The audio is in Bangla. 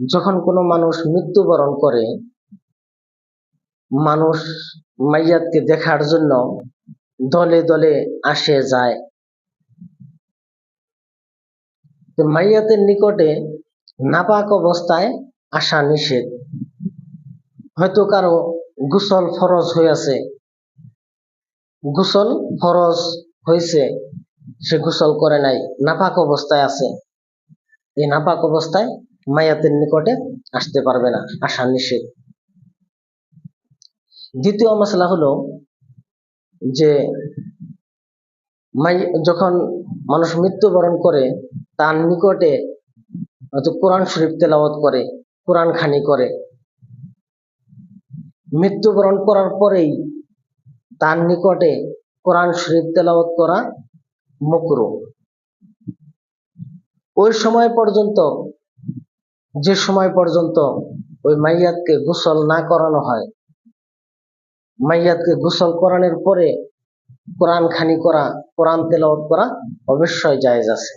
যখন কোনো মানুষ মৃত্যুবরণ করে, মানুষ মাইয়াতকে দেখার জন্য দলে দলে আসে, যায়। মাইয়াতের নিকটে নাপাক অবস্থায় আসা নিষেধ। হয়তো কারও গোসল ফরজ হইয়াছে। গোসল ফরজ হয়েছে সে গোসল করে নাই, নাপাক অবস্থায় আছে। এই নাপাক অবস্থায় মায়াতের নিকটে আসতে পারবে না আসা নিষেধ। দ্বিতীয় মশলা হলো যে যখন মানুষ মৃত্যুবরণ করে, তার নিকটে হয়তো কোরআন শরীফ তেলাওয়াত করে, কোরআন খানি করে। মৃত্যুবরণ করার পরেই তার নিকটে কোরআন শরীফ তেলাওয়াত করা মকরু। ওই সময় পর্যন্ত যে সময় পর্যন্ত ওই মাইয়াতকে গোসল না করানো হয়, মাইয়াতকে গোসল করানোর পরে কোরআন খানি করা, কোরআন তেলাওয়াত করা অবশ্যই জায়েজ আছে।